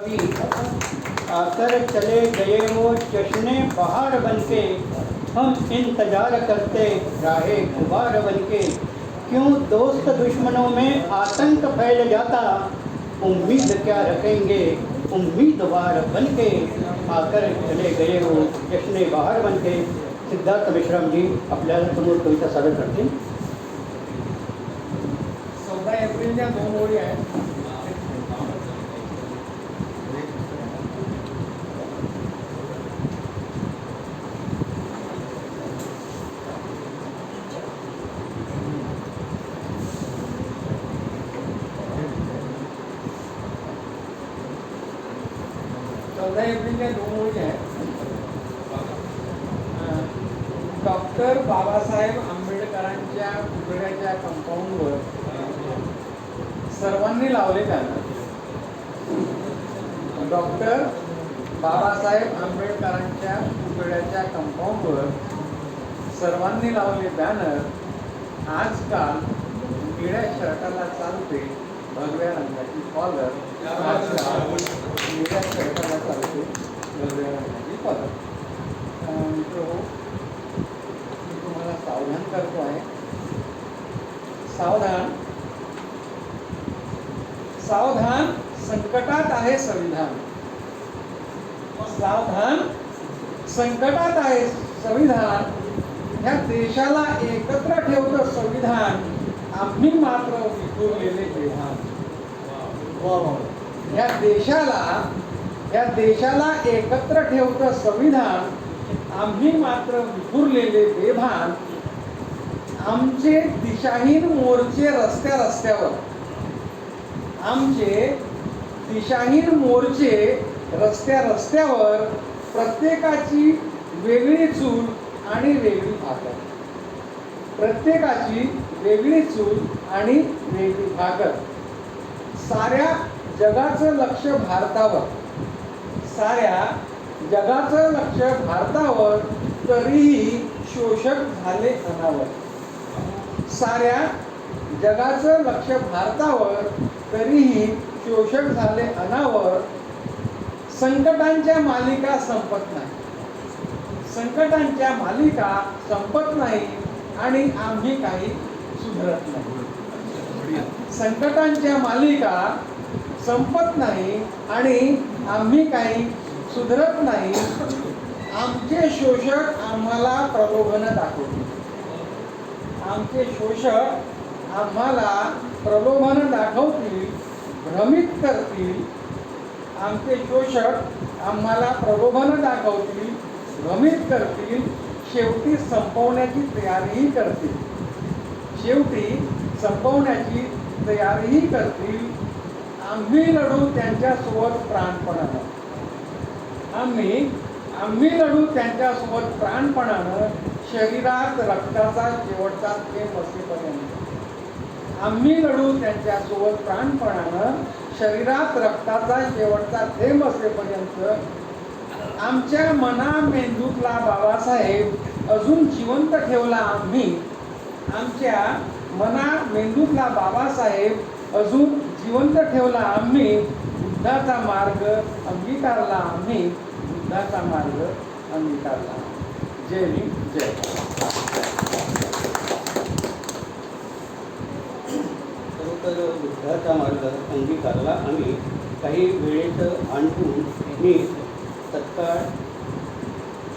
आकर चले गए वो जश्न बहार बनके, हम इंतज़ार करते राहे गुबार बनके। क्यों दोस्त दुश्मनों में आतंक फैल जाता? उम्मीद क्या रखेंगे? उम्मीदवार बनके आकर चले गए वो जश्न बहार बनके। सिद्धार्थ विश्राम जी आपल्याला समोर कविता सादर करतील चौदा एप्रिलच्या दोन ओळी आहेत चौदा एप्रिलच्या दोन ओळी आहेत. डॉक्टर बाबासाहेब आंबेडकरांच्या पुतळ्याच्या कंपाऊंडवर सर्वांनी लावले बॅनर. डॉक्टर बाबासाहेब आंबेडकरांच्या पुतळ्याच्या कंपाऊंडवर सर्वांनी लावले बॅनर. आजकाल निळ्या शर्टाला चालते. भगव्या रंगाची कॉलर आजकाल निळ्या शर्टाला चालते भगव्या रंगाची कॉलर मित्र मी तुम्हाला सावधान करतो आहे सावधान सावधान संकटात आहे संविधान. सावधान संकटात आहे संविधान. ह्या देशाला एकत्र ठेवतं संविधान. या देशाला या देशाला एकत्र ठेवतं संविधान आम्ही मात्र विखुरलेले बेभान आमचे दिशाहीन मोर्चे रस्त्या रस्त्यावर. आमचे दिशाहीन मोर्चे रस्त्या रस्त्यावर प्रत्येकाची वेगळी चूल आणि वेगळी भाकर. प्रत्येकाची वेगळी चूल आणि वेगळी भाकर साऱ्या जगाचं लक्ष भारतावर. साऱ्या जगाचं लक्ष भारतावर तरीही शोषक झाले अनावर. साऱ्या जगाचं लक्ष भारतावर तरीही शोषक झाले अनावर संकटांच्या मालिका संपत नाही. संकटांच्या मालिका संपत नाही आणि आम्ही काही सुधरत नाही संकटांच्या मालिका संपत नाही आणि आम्ही काही सुधरत नाही. आमचे शोषक आम्हाला प्रलोभन दाखवतील. आमचे शोषक आम्हाला प्रलोभन दाखवतील भ्रमित करतील. आमचे शोषक आम्हाला प्रलोभन दाखवतील भ्रमित करतील. शेवटी संपवण्याची तयारीही करतील. शेवटी संपवण्याची तयारीही करतील. आम्ही लढू त्यांच्यासोबत प्राणपणानं. आम्ही आम्ही लढू त्यांच्यासोबत प्राणपणानं शरीरात रक्ताचा शेवटचा थेंब असेपर्यंत. आम्ही लढू त्यांच्यासोबत प्राणपणानं शरीरात रक्ताचा शेवटचा थेंब असेपर्यंत. आमच्या मना मेंदूतला बाबासाहेब अजून जिवंत ठेवला आम्ही. आमच्या मना मेंदूतला बाबासाहेब अजून जिवंत ठेवला आम्ही. बुद्धाचा मार्ग अंगीकारला आम्ही. बुद्धाचा मार्ग अंगीकारला जय मी जय भारत. खरोखर बुद्धाचा मार्ग अंगीकारला आम्ही. काही वेळेत आणून मी तत्काळ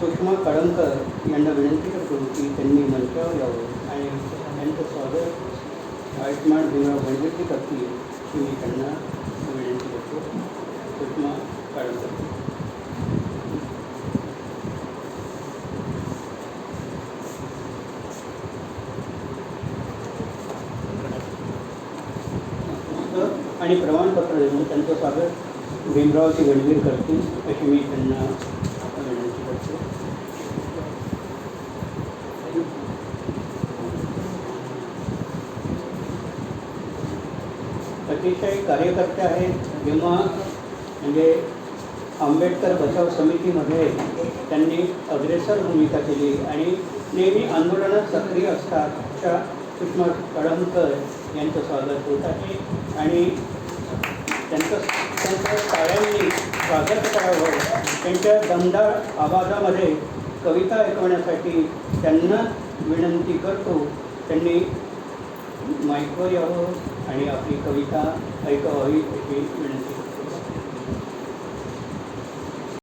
सुषमा कळमकर यांना विनंती करतो की त्यांनी मंचावर यावं. आयुष्मान भीमराव गणपती करतील ही मी त्यांना विनंती करतो आणि प्रमाणपत्र देऊन त्यांचं स्वागत. भीमरावची गणवीर करतील अशी मी त्यांना विनंती करतो अतिशय कार्यकर्ते आहेत. जेव्हा म्हणजे आंबेडकर बचाव समितीमध्ये त्यांनी अग्रेसर भूमिका केली आणि नेहमी आंदोलनात सक्रिय असतात अशा सुषमा कळमकर यांचं स्वागत होत आहे. आणि त्यांचं त्यांचं टाळ्यांनी स्वागत करावं त्यांच्या दमदार आवाजामध्ये कविता ऐकवण्यासाठी त्यांना विनंती करतो. त्यांनी माईकवर यावं. आणि आपली कविता ऐकावी अशी विनंती